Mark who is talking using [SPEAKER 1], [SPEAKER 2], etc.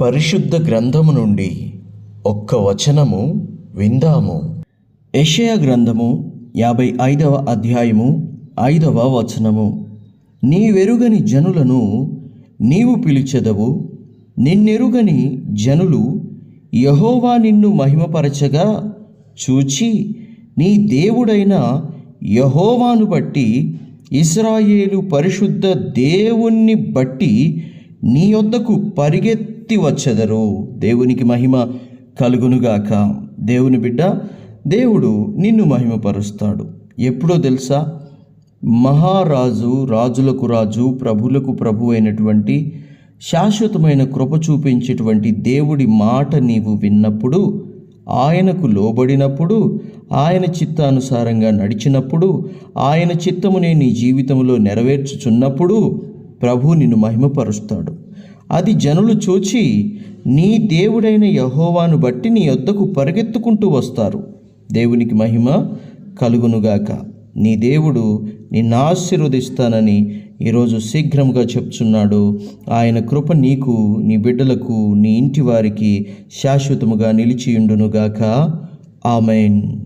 [SPEAKER 1] పరిశుద్ధ గ్రంథము నుండి ఒక్క వచనము విందాము. యెషయా గ్రంథము యాభై ఐదవ అధ్యాయము ఐదవ వచనము. నీవెరుగని జనులను నీవు పిలిచెదవు నిన్నెరుగని జనులు యహోవా నిన్ను మహిమపరచగా చూచి నీ దేవుడైన యహోవాను బట్టి ఇస్రాయేలు పరిశుద్ధ దేవుణ్ణి బట్టి నీ యొద్దకు పరిగెత్తి వచ్చెదరు. దేవునికి మహిమ కలుగునుగాక. దేవుని బిడ్డ దేవుడు నిన్ను మహిమపరుస్తాడు. ఎప్పుడో తెలుసా? మహారాజు రాజులకు రాజు ప్రభులకు ప్రభు అయినటువంటి శాశ్వతమైన కృప చూపించేటువంటి దేవుడి మాట నీవు విన్నప్పుడు ఆయనకు లోబడినప్పుడు ఆయన చిత్తానుసారంగా నడిచినప్పుడు ఆయన చిత్తమునే నీ జీవితంలో నెరవేర్చుచున్నప్పుడు ప్రభు నిన్ను మహిమపరుస్తాడు. అది జనులు చూచి నీ దేవుడైన యహోవాను బట్టి నీ యొద్దకు పరిగెత్తుకుంటూ వస్తారు. దేవునికి మహిమ కలుగునుగాక నీ దేవుడు నిన్ను ఆశీర్వదిస్తానని ఈరోజు శీఘ్రంగా చెప్తున్నాడు. ఆయన కృప నీకు నీ బిడ్డలకు నీ ఇంటి వారికి శాశ్వతముగా నిలిచియుండునుగాక ఆమెన్.